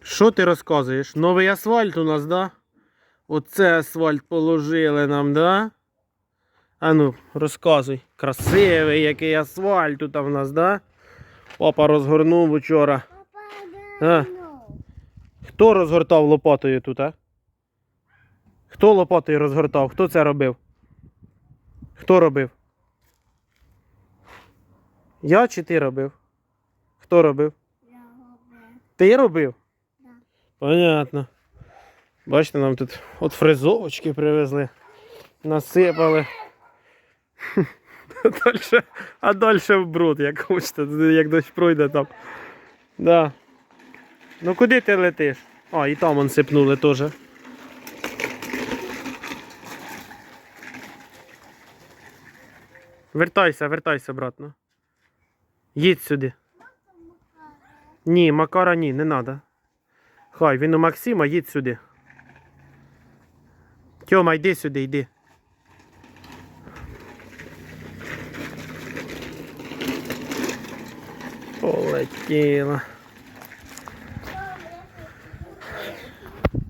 Що ти розказуєш? Новий асфальт у нас, да? Оце асфальт положили нам, да? Ану, розказуй. Красивий який асфальт тут в нас, да? Папа розгорнув вчора. А. Хто розгортав лопатою тут, а? Хто лопатою розгортав? Хто це робив? Хто робив? Я чи ти робив? Хто робив? Ти робив? Да. Понятно. Бачите, нам тут от фрезовочки привезли. Насипали. Дальше, а далі в бруд, як хочете, як дощ пройде там. Да. Ну куди ти летиш? А, і там он сипнули теж. Вертайся, вертайся, обратно. Їдь сюди. Ні, Макара ні, не треба. Хай, він у Максима, їдь сюди. Тьома, йди сюди, йди. Полетіла.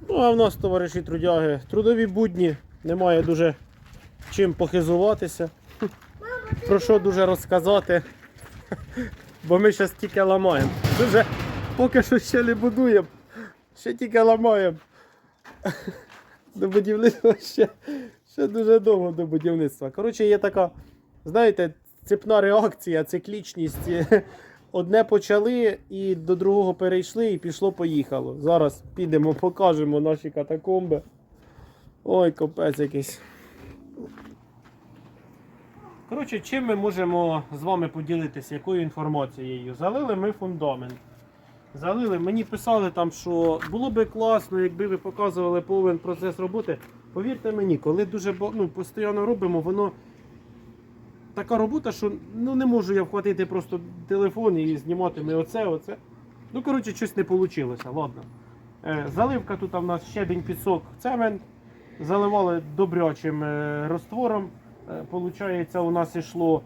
Ну, а в нас, товариші трудяги, трудові будні, немає дуже чим похизуватися. Про що дуже розказати. Бо ми зараз тільки ламаємо. Дуже поки що ще не будуємо, ще тільки ламаємо. До будівництва ще, ще дуже довго до будівництва. Коротше, є така, знаєте, цепна реакція, циклічність. Одне почали і до другого перейшли, і пішло-поїхало. Зараз підемо, покажемо наші катакомби. Ой, капець якийсь. Коротше, чим ми можемо з вами поділитися, якою інформацією? Залили ми фундамент. Залили, мені писали там, що було би класно, якби ви показували повен процес роботи. Повірте мені, коли дуже ну, постійно робимо, воно така робота, що ну, не можу я вхватити просто телефон і знімати ми оце, оце. Ну, коротше, щось не вийшло. Ладно. Е, заливка тут у нас щебінь, пісок, цемент. Заливали добрячим е, розтвором. Е, Получається, у нас йшло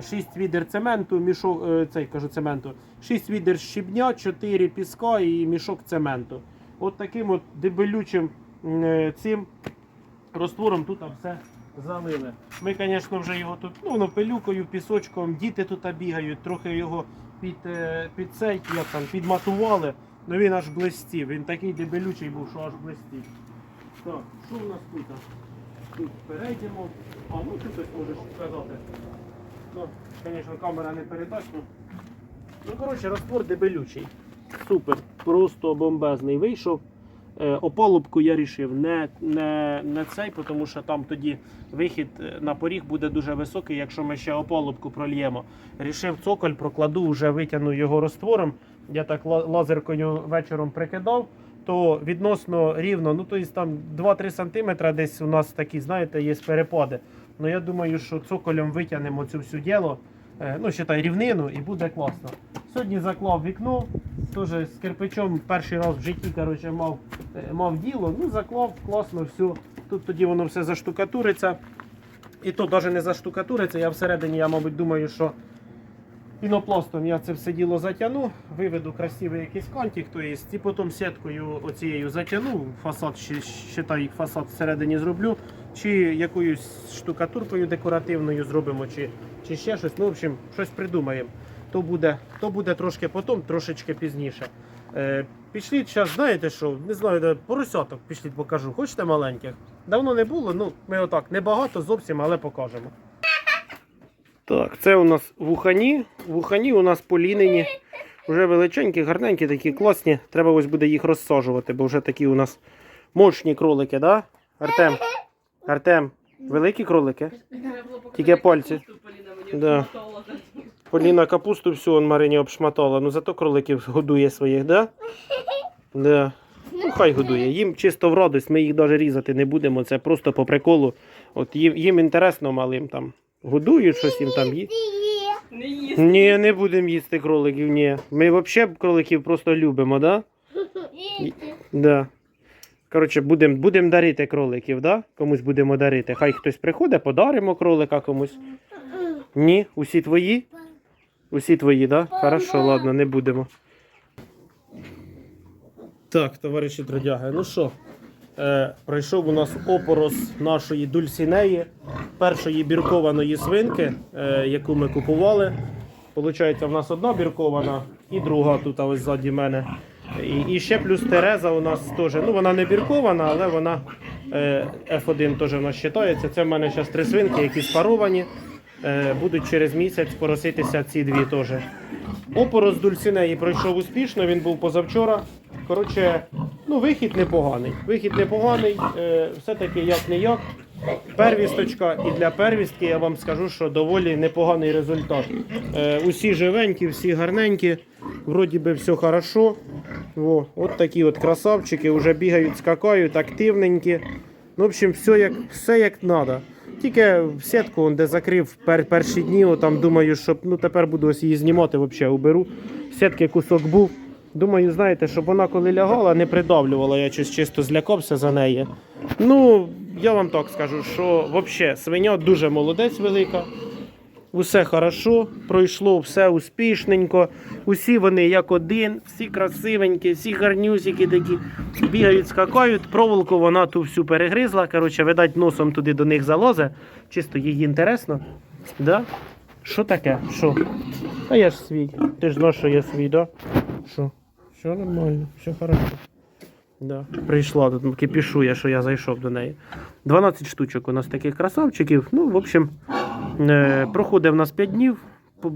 6 відер цементу, мішок, е, цей кажу цементу, 6 відер щебня, 4 піска і мішок цементу. От таким от дебелючим е, цим розтвором тут все залили. Ми, звісно, вже його тут ну, воно пилюкою, пісочком, діти тут бігають, трохи його під, е, під цей, як там, підматували. Ну він аж блистів. Він такий дебелючий був, що аж блистів. Так, що у нас тут? Тут перейдемо. А, ну ти щось можеш сказати. Ну, звісно, камера не передасть. Ну, коротше, розтвор дебелючий. Супер, просто бомбезний вийшов. Е, опалубку я рішив не, не, не цей, тому що там тоді вихід е, на поріг буде дуже високий, якщо ми ще опалубку прольємо. Рішив цоколь, прокладу, вже витягну його розтвором. Я так лазеркою вечором прикидав, то відносно рівно, ну тобто там 2-3 см десь у нас такі, знаєте, є перепади. Ну я думаю, що цоколем витягнемо цю всю діло, е, ну считай рівнину і буде класно. Сьогодні заклав вікно, теж з кирпичом перший раз в житті коротше, мав, е, мав діло. Ну, заклав, класно, все. Тут тоді воно все заштукатуриться. І то навіть не заштукатуриться, я всередині, я, мабуть, думаю, що пінопластом я це все діло затягну, виведу красивий якийсь кантик, то є, і потім сіткою оцією затягну, фасад, ще, фасад всередині зроблю, чи якоюсь штукатуркою декоративною зробимо, чи, чи ще щось. Ну, в общем, щось придумаємо. То буде, то буде трошки потім, трошечки пізніше. Е, пішліть зараз, знаєте що, не знаю, поросяток пішліть покажу. Хочете маленьких? Давно не було, ну ми отак, небагато зовсім, але покажемо. Так, це у нас вухані. Вухані у нас полінені. Вже величенькі, гарненькі, такі класні. Треба ось буде їх розсаджувати, бо вже такі у нас мощні кролики, да? Артем? Артем, великі кролики? Тільки пальці. Да. Поліна капусту всю он Марині обшматала, ну зато кроликів годує своїх, да? Да. Ну, хай годує. Їм чисто в радость, ми їх навіть різати не будемо, це просто по приколу. От їм, їм інтересно малим там. Годують щось їм там. Не їсти. Ні, не будемо їсти кроликів, ні. Ми взагалі кроликів просто любимо, да? Да. Коротше, будемо будем дарити кроликів, да? Комусь будемо дарити. Хай хтось приходить, подаримо кролика комусь. Ні, усі твої? Усі твої, да? Хорошо, ладно, не будемо. Так, товариші трудяги, ну що, е, пройшов у нас опорос нашої дульсінеї, першої біркованої свинки, е, яку ми купували. Получається, в нас одна біркована і друга тут ось ззаді мене. І, і ще плюс Тереза у нас теж. Ну, вона не біркована, але вона е, F1 теж у нас вважається. Це в мене зараз три свинки, які спаровані. Е, будуть через місяць пороситися ці дві теж. Опорос дульсінеї пройшов успішно, він був позавчора. Коротше, ну, вихід непоганий. Вихід непоганий, е, все-таки як не як. Первісточка, і для первістки я вам скажу, що доволі непоганий результат. Е, усі живенькі, всі гарненькі, вроді би все хорошо. Во, от такі от красавчики, вже бігають, скакають, активненькі. Ну, в общем, все як, все як треба. Тільки в сітку, де закрив пер, перші дні, там думаю, що ну, тепер буду ось її знімати, взагалі уберу. Сітки кусок був. Думаю, знаєте, щоб вона коли лягала, не придавлювала, я щось чисто злякався за неї. Ну, я вам так скажу, що взагалі свиня дуже молодець велика. Усе хорошо, пройшло все успішненько. Усі вони як один, всі красивенькі, всі гарнюсики такі бігають, скакають. Проволоку вона ту всю перегризла. Коротше, видать, носом туди до них залозе. Чисто їй інтересно. Да? Що таке? Що? А я ж свій. Ти ж знаєш, що я свій, да? Що? Все нормально, все хорошо. Да. Прийшла тут, кипішує, що я зайшов до неї. 12 штучок у нас таких красавчиків. Ну, в общем, е, проходить в нас 5 днів.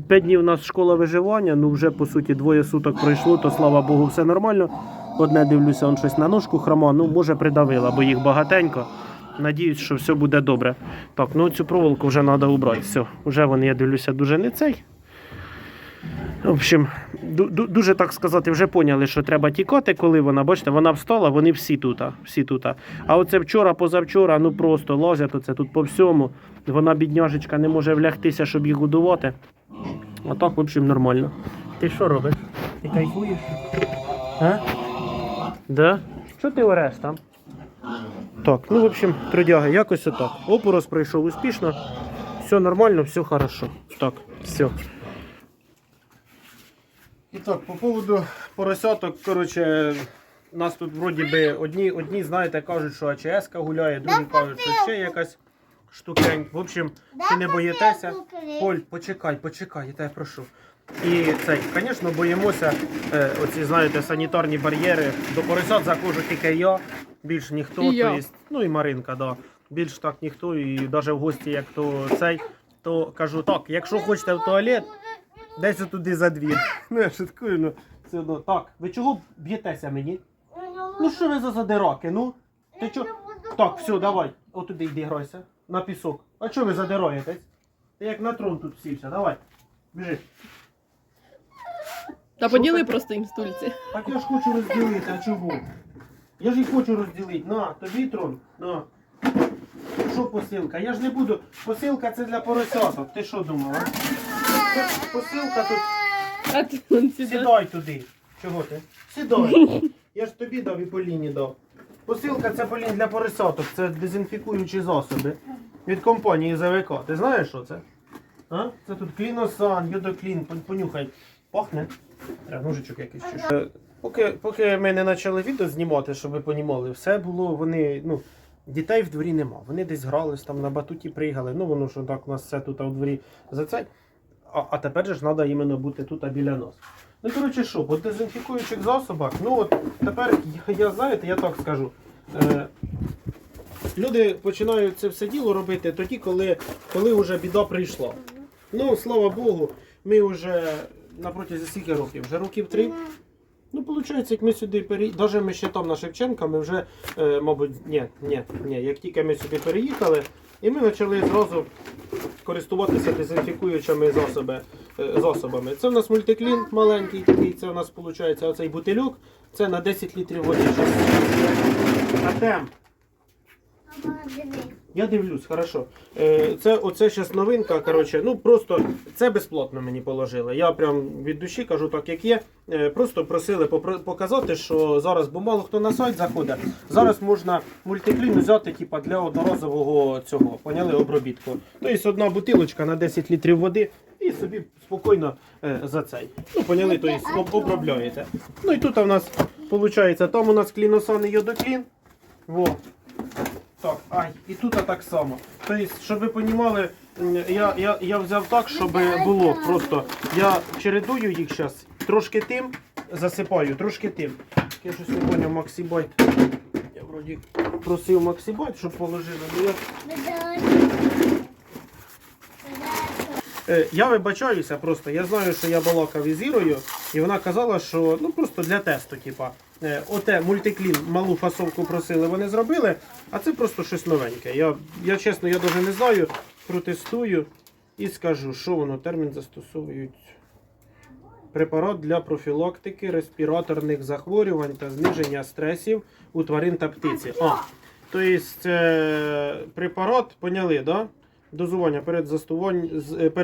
5 днів у нас школа виживання. Ну, вже по суті двоє суток пройшло, то слава Богу, все нормально. Одне дивлюся, он щось на ножку хрома, ну може придавила, бо їх багатенько. Надіюсь, що все буде добре. Так, ну цю проволоку вже треба убрати. Все, вже вони, я дивлюся, дуже не цей. В общем, ду- ду- дуже так сказати, вже поняли, що треба тікати, коли вона, бачите, вона встала, вони всі тут. Всі тут. А оце вчора, позавчора, ну просто лазять оце тут по всьому. Вона, бідняжечка, не може влягтися, щоб їх годувати. А так, в общем, нормально. Ти що робиш? Ти кайфуєш? А? Да? Що ти ореш там? Так, ну, в общем, трудяги, якось отак. Опорос пройшов успішно. Все нормально, все хорошо. Так, все. І так, по поводу поросяток, коротше, нас тут вроді би одні, одні, знаєте, кажуть, що АЧС гуляє, другі кажуть, що ще якась штукень. В общем, чи не боїтеся? Поль, почекай, почекай, я тебе прошу. І цей, звісно, боїмося е, оці, знаєте, санітарні бар'єри. До поросят заходжу тільки я, більш ніхто, І я. то есть, ну і Маринка, да. Більш так ніхто, і навіть в гості, як то цей, то кажу так, якщо хочете в туалет, десь туди за двір. Ну, я шуткую, ну все одно. Так, ви чого б'єтеся мені? Ну що ви за задираки, ну? Ти чо? Так, все, давай. Отуди йди грайся. На пісок. А чого ви задираєтесь? Ти як на трон тут сівся, давай. Біжи. Та поділи просто їм стульці. Так я ж хочу розділити, а чого? Я ж їх хочу розділити. На, тобі трон. На. Що посилка? Я ж не буду. Посилка це для поросяток. Ти що думала? Це Посилка тут. А ти вон сюди. Сідай туди. Чого ти? Сідай. Я ж тобі дав і Поліні дав. Посилка це Полін для поросяток. Це дезінфікуючі засоби від компанії ЗВК. Ти знаєш, що це? А? Це тут кліносан, йодоклін, Пон- понюхай. Пахне. Треба ножичок якийсь чи що. Е, Поки, поки ми не почали відео знімати, щоб ви понімали, все було, вони, ну, дітей в дворі нема. Вони десь грались, там на батуті приїхали. Ну, воно що так у нас все тут у дворі за це. А, а тепер же ж треба іменно бути тут а біля нас. Ну, коротше, що, по дезінфікуючих засобах, ну от тепер я, я знаєте, я так скажу. Е, люди починають це все діло робити тоді, коли, коли вже біда прийшла. Ну, слава Богу, ми вже на протязі скільки років? Вже років три. Ну, виходить, як ми сюди переїхали, навіть ми ще там на Шевченка, ми вже, е, мабуть, ні, ні, ні, як тільки ми сюди переїхали, і ми почали зразу користуватися дезінфікуючими засоби, е, засобами. Це в нас мультиклін маленький такий, це у нас виходить оцей бутильок, це на 10 літрів води. Артем, я дивлюсь, хорошо. Е, Це оце зараз новинка. Коротше, ну просто це безплатно мені положили. Я прям від душі кажу так, як є. Е, Просто просили показати, що зараз, бо мало хто на сайт заходить. Зараз можна мультиклін взяти типа, для одноразового цього, поняли, обробітку. Тобто одна бутилочка на 10 літрів води і собі спокійно е, за цей. Ну, поняли, тобто об- обробляєте. Ну і тут у нас Получається, там у нас кліносан і йодоклін. Во. Так, ай, і тут так само. Тобто, щоб ви розуміли, я, я, я взяв так, щоб було просто. Я чередую їх зараз, трошки тим засипаю, трошки тим. Я щось не поняв, Максибайт. Я вроді просив Максибайт, щоб положили. але я Е, Я вибачаюся просто. Я знаю, що я балакав із Ірою, і вона казала, що ну просто для тесту, типа, оте мультиклін малу фасовку просили, вони зробили, а це просто щось новеньке. Я, я чесно, я навіть не знаю, протестую і скажу, що воно термін застосовують. Препарат для профілактики респіраторних захворювань та зниження стресів у тварин та птиці. А, тобто е, препарат, поняли, да? Дозування перед,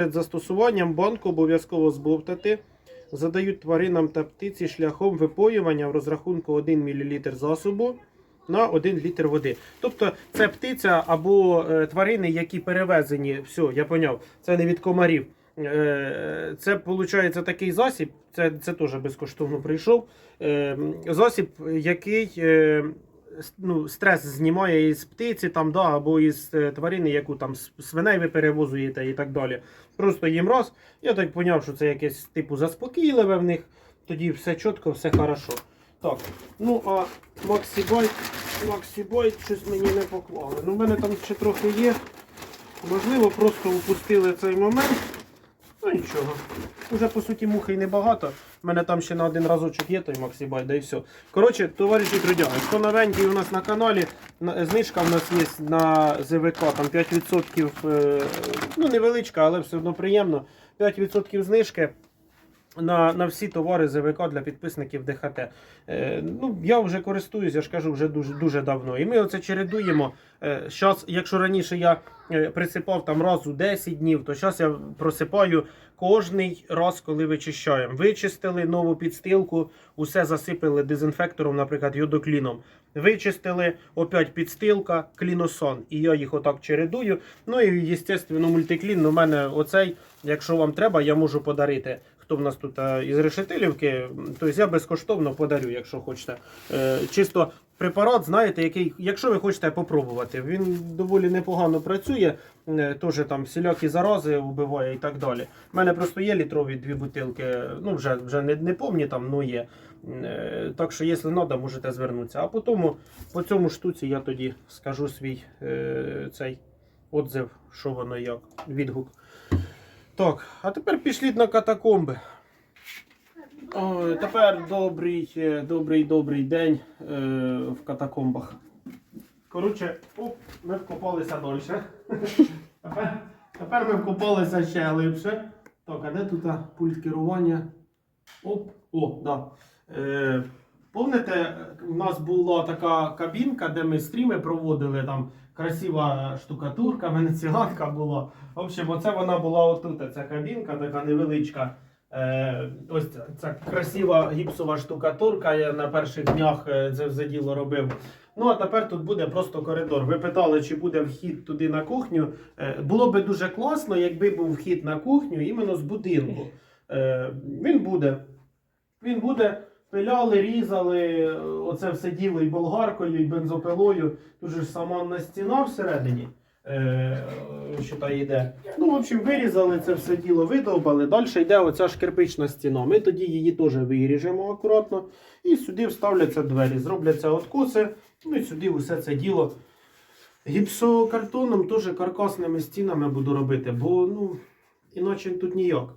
е, застосуванням банку обов'язково збовтати. Задають тваринам та птиці шляхом випоювання в розрахунку 1 мл засобу на 1 літр води. Тобто це птиця або е, тварини, які перевезені, все, я поняв, це не від комарів. Е, Це виходить такий засіб, це, це теж безкоштовно прийшов. Е, Засіб, який е, с- ну, стрес знімає із птиці там, да, або із е, тварини, яку там свиней ви перевозуєте і так далі. Просто їм раз. Я так поняв, що це якесь типу заспокійливе в них. Тоді все чітко, все хорошо. Так, ну а Максібайт, Максібайт щось мені не поклали. Ну, в мене там ще трохи є. Можливо, просто упустили цей момент. Ну нічого. Уже по суті мухи й небагато. У мене там ще на один разочок є той Максібай, да і все. Коротше, товариші трудяги, хто новенький у нас на каналі, знижка в нас є на ЗВК, там 5%, е, ну невеличка, але все одно приємно. 5% знижки. На, на всі товари ЗВК для підписників ДХТ. Е, ну, я вже користуюсь, я ж кажу, вже дуже, дуже давно. І ми оце чередуємо. Е, якщо раніше я е, присипав там раз у 10 днів, то зараз я просипаю кожний раз, коли вичищаємо. Вичистили нову підстилку, усе засипали дезінфектором, наприклад, йодокліном. Вичистили, опять підстилка, кліносон. І я їх отак чередую. Ну і, звісно, мультиклін. У мене оцей, якщо вам треба, я можу подарити. Хто в нас тут е, із Решетилівки, тобто я безкоштовно подарю, якщо хочете. Е, чисто препарат, знаєте, який, якщо ви хочете попробувати, він доволі непогано працює, е, теж там всілякі зарази вбиває і так далі. У мене просто є літрові дві бутилки, ну вже, вже не, не повні там, ну є. Так що, якщо треба, можете звернутися. А потім по цьому штуці я тоді скажу свій цей отзив, що воно як, відгук. Так, а тепер пішліть на катакомби. Ой, тепер добрий, е, добрий, добрий день е, в катакомбах. Коротше, оп, ми вкопалися. Тепер, тепер ми вкопалися ще глибше. Так, а де тут пульт керування? Оп, о, да. Е, Помните, у нас була така кабінка, де ми стріми проводили, там красива штукатурка, венеціанка була. В общем, оце вона була отут, ця кабінка, така невеличка. Е, ось ця, красива гіпсова штукатурка. Я на перших днях е, це все діло робив. Ну а тепер тут буде просто коридор. Ви питали, чи буде вхід туди на кухню. Е, було би дуже класно, якби був вхід на кухню іменно з будинку. Він буде. Він буде. Пиляли, різали, оце все діло і болгаркою, і бензопилою. Тут же ж саманна стіна всередині. Е, що та йде. Ну, в общем, вирізали це все діло, видовбали. Далі йде оця ж кирпична стіна. Ми тоді її теж виріжемо акуратно. І сюди вставляться двері, зробляться откоси. Ну і сюди усе це діло. Гіпсокартоном теж каркасними стінами буду робити, бо ну, іначе тут ніяк.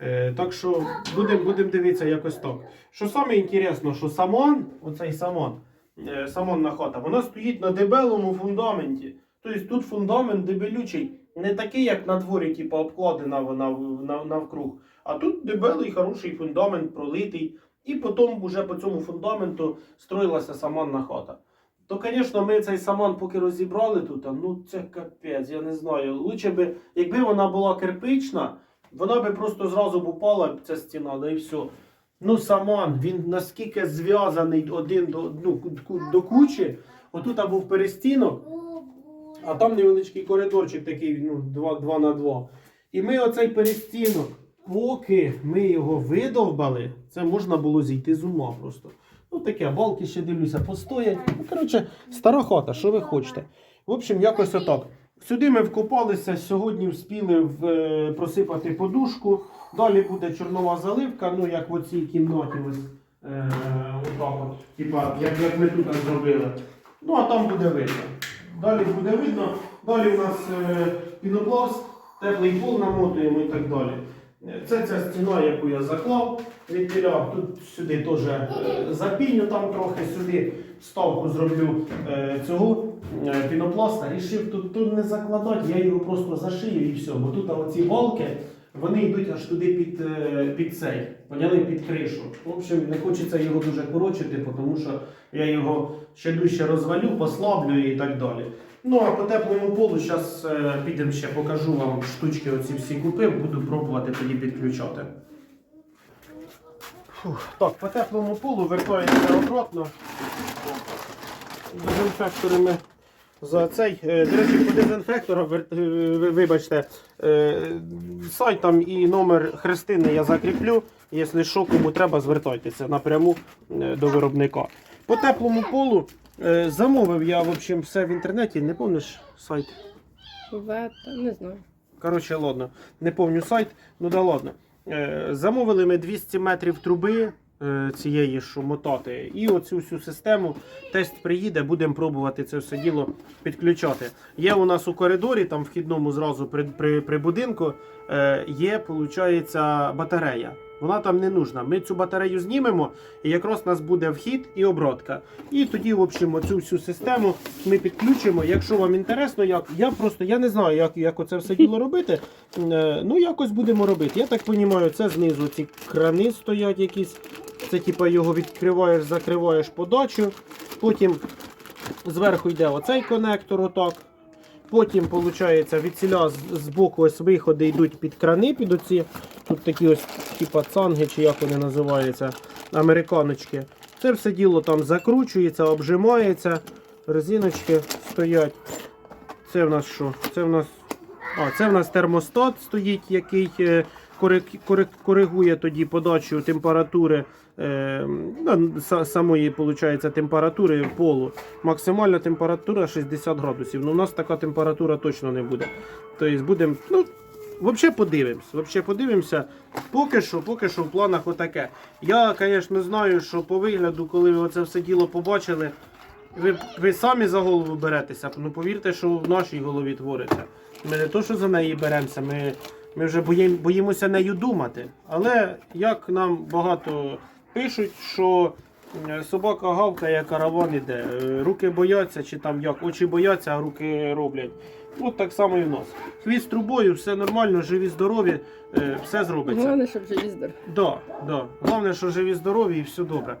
Е, так що будемо будем дивитися якось так. Що саме інтересно, що самон, оцей самон, е, самонна хата, вона стоїть на дебелому фундаменті. Тобто тут фундамент дебелючий, не такий, як на дворі, типу, обкладена вона навкруг. А тут дебелий, хороший фундамент, пролитий. І потім вже по цьому фундаменту строїлася саманна хата. То, звісно, ми цей саман поки розібрали тут, ну це капець, я не знаю. Лучше би, якби вона була кирпична, вона би просто зразу б упала ця стіна, да і все. Ну, саман, він наскільки зв'язаний один до, ну, до кучі. Отут був перестінок, а там невеличкий коридорчик такий, ну, 2, 2 на 2. І ми оцей перестінок, поки ми його видовбали, це можна було зійти з ума просто. Ну таке, балки ще дивлюся, постоять. Ну, коротше, стара хата, що ви хочете. В общем, якось отак. Сюди ми вкопалися, сьогодні вспіли е, просипати подушку. Далі буде чорнова заливка, ну як в оцій кімнаті ось. Е, отак от, типа, як, як ми тут зробили. Ну а там буде видно. Далі буде видно. Далі у нас е, пінопласт, теплий пол намотуємо і так далі. Е, Це ця стіна, яку я заклав від тіля. Тут сюди теж е, запіню там трохи, сюди вставку зроблю е, цього пінопласта. Рішив тут, тут не закладати, я його просто зашию і все. Бо тут оці балки, вони йдуть аж туди під, під цей, поняли, під кришу. В общем, не хочеться його дуже корочити, тому що я його ще дужче розвалю, послаблю і так далі. Ну а по теплому полу зараз підемо ще покажу вам штучки оці всі купив, буду пробувати тоді підключати. Фух, так, по теплому полу вертаємося обратно. Дезінфектори ми за цей. Е, До речі, по дезінфектору, е, ви- вибачте, е, сайт там і номер Христини я закріплю. Якщо що, кому треба, звертайтеся напряму е, до виробника. По теплому полу е, замовив я в общем, все в інтернеті, не помниш сайт? Вета, не знаю. Коротше, ладно, не помню сайт, ну да ладно. Е, замовили ми 200 метрів труби е, цієї, що мотати, і оцю всю систему. Тест приїде, будемо пробувати це все діло підключати. Є у нас у коридорі, там вхідному зразу при, при, при будинку, е, є, виходить, батарея. Вона там не нужна. Ми цю батарею знімемо, і якраз у нас буде вхід і обробка. І тоді, в общем, оцю всю систему ми підключимо. Якщо вам інтересно, як я просто я не знаю, як, як оце все діло робити. Е, ну, якось будемо робити. Я так розумію, це знизу ці крани стоять якісь. Це типа його відкриваєш, закриваєш подачу. Потім зверху йде оцей конектор, отак. Потім, виходить, від ціля з, боку ось виходи йдуть під крани, під оці. Тут такі ось, типа цанги, чи як вони називаються, американочки. Це все діло там закручується, обжимається, резиночки стоять. Це в нас що? Це в нас. А, це в нас термостат стоїть, який е, коригує тоді подачу температури е, самої получається, температури полу. Максимальна температура 60 градусів. Ну, у нас така температура точно не буде. Тобто будемо. Ну, Взагалі подивимось. Взагалі подивимося. Поки що, поки що в планах отаке. Я, звісно, знаю, що по вигляду, коли ви оце все діло побачили, ви, ви самі за голову беретеся. Ну повірте, що в нашій голові твориться. Ми не то, що за неї беремося, ми, ми вже боїм, боїмося нею думати. Але як нам багато пишуть, що е, собака гавкає, караван іде. Е, Руки бояться, чи там як, очі бояться, а руки роблять. От так само і в нас. Хвіст трубою, все нормально, живі, здорові, е, все зробиться. Головне, щоб живі здор. Да, да. Головне, що живі, здорові і все добре.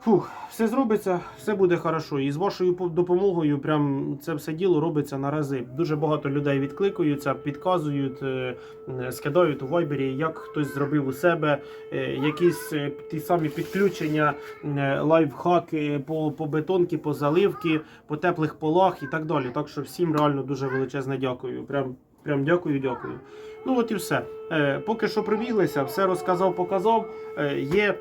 Фух, все зробиться, все буде хорошо. І з вашою допомогою прям це все діло робиться на рази. Дуже багато людей відкликуються, підказують, е, е, скидають у вайбері, як хтось зробив у себе, е, якісь ті самі підключення, лайфхаки по, по бетонки, по заливки, по теплих полах і так далі. Так що всім реально дуже величезне дякую. Прям, прям дякую, дякую. Ну от і все. Поки що пробіглися, все розказав, показав. Є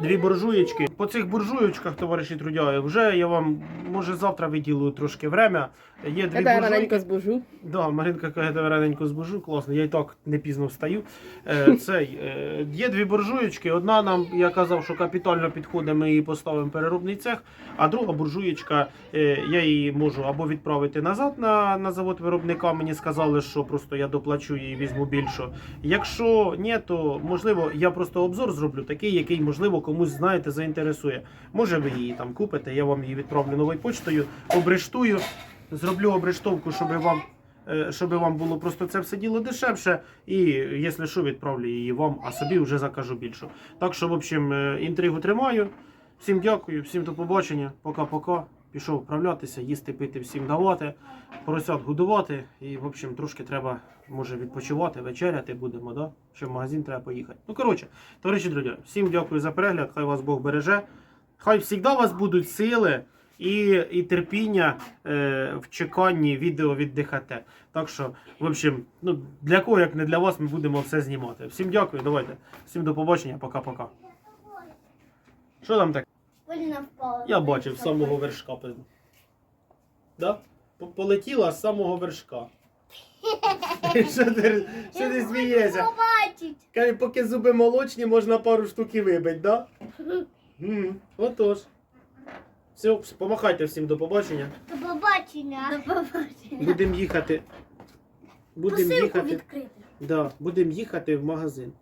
дві буржуєчки. По цих буржуєчках, товариші трудяги, вже я вам може завтра виділю трошки время. Є дві я буржуйки. збужу. Да, Маринка каже, раненько збужу, класно, я і так не пізно встаю. Е, цей, е, є дві буржуєчки. Одна нам, я казав, що капітально підходить, ми її поставимо в переробний цех, а друга буржуєчка, е, я її можу або відправити назад на, на завод виробника. Мені сказали, що просто я доплачу і візьму більшу. Якщо ні, то можливо я просто обзор зроблю такий, який можливо комусь знаєте заінтересує. Може ви її там купите, я вам її відправлю новою почтою, обрештую, зроблю обрештовку, щоб вам. е, Щоб вам було просто це все діло дешевше, і якщо що, відправлю її вам, а собі вже закажу більшу. Так що, в общем, е, інтригу тримаю. Всім дякую, всім до побачення. Пока-пока. Пішов вправлятися, їсти, пити, всім давати, поросят годувати. І, в общем, трошки треба, може, відпочивати, вечеряти будемо, да? Ще в магазин треба поїхати. Ну, коротше, товариші друзі, всім дякую за перегляд, хай вас Бог береже. Хай завжди у вас будуть сили і, і терпіння е, в чеканні відео від ДХТ. Так що, в общем, ну, для кого, як не для вас, ми будемо все знімати. Всім дякую, давайте. Всім до побачення, пока-пока. Що там таке? Я бачив з самого вершка. Да? Полетіла з самого вершка. Що ти, що ти смієшся? Побачить. Каже, поки зуби молочні, можна пару штук і вибити, да? Отож. Все, помахайте всім до побачення. До побачення. До побачення. Будемо їхати. Будемо Посилку їхати. відкрити. Да, будемо їхати в магазин.